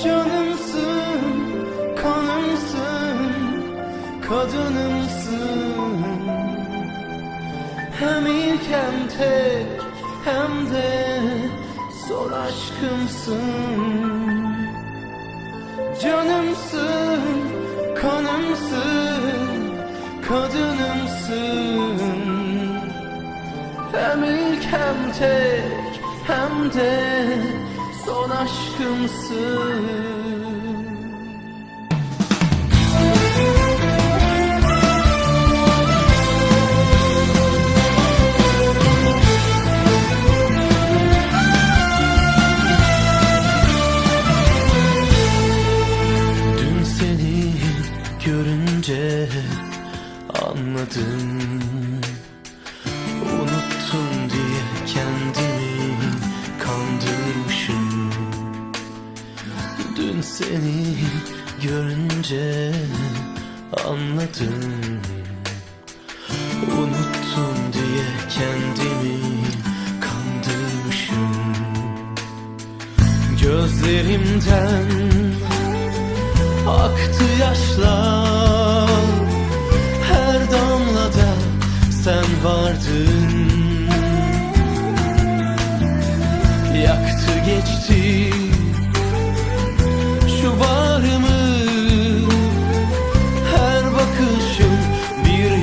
Canımsın, kanımsın, kadınımsın. Hem ilk hem tek hem de son aşkımsın. Canımsın, kanımsın, kadınımsın. Hem ilk hem tek hem de son aşkımsın. Dün seni görünce anladım seni görünce anladım. Unuttun diye kendimi kandırmışım. Gözlerimden Aktı yaşlar. Her damlada sen vardın. Yaktı geçti